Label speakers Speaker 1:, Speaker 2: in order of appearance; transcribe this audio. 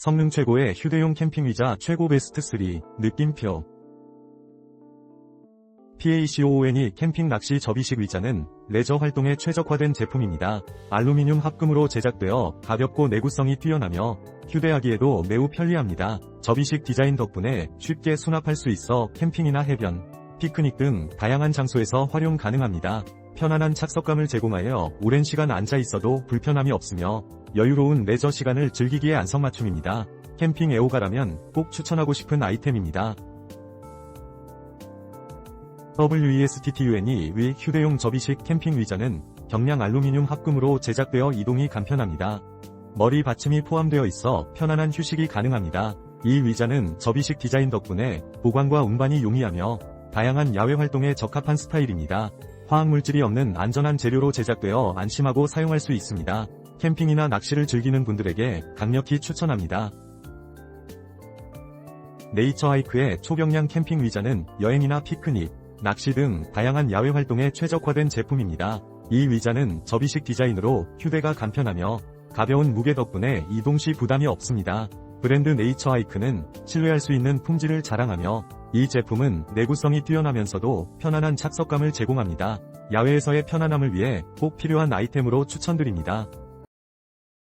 Speaker 1: 성능 최고의 휴대용 캠핑 의자 최고 베스트 3 느낌표 PACOON이 캠핑 낚시 접이식 의자는 레저 활동에 최적화된 제품입니다. 알루미늄 합금으로 제작되어 가볍고 내구성이 뛰어나며 휴대하기에도 매우 편리합니다. 접이식 디자인 덕분에 쉽게 수납할 수 있어 캠핑이나 해변, 피크닉 등 다양한 장소에서 활용 가능합니다. 편안한 착석감을 제공하여 오랜 시간 앉아 있어도 불편함이 없으며 여유로운 레저 시간을 즐기기에 안성맞춤입니다. 캠핑 애호가라면 꼭 추천하고 싶은 아이템입니다. WESTTUN이 의 휴대용 접이식 캠핑 의자는 경량 알루미늄 합금으로 제작되어 이동이 간편합니다. 머리 받침이 포함되어 있어 편안한 휴식이 가능합니다. 이 의자는 접이식 디자인 덕분에 보관과 운반이 용이하며 다양한 야외 활동에 적합한 스타일입니다. 화학물질이 없는 안전한 재료로 제작되어 안심하고 사용할 수 있습니다. 캠핑이나 낚시를 즐기는 분들에게 강력히 추천합니다. 네이처 하이크의 초경량 캠핑 의자는 여행이나 피크닉, 낚시 등 다양한 야외 활동에 최적화된 제품입니다. 이 의자는 접이식 디자인으로 휴대가 간편하며 가벼운 무게 덕분에 이동 시 부담이 없습니다. 브랜드 네이처 하이크는 신뢰할 수 있는 품질을 자랑하며 이 제품은 내구성이 뛰어나면서도 편안한 착석감을 제공합니다. 야외에서의 편안함을 위해 꼭 필요한 아이템으로 추천드립니다.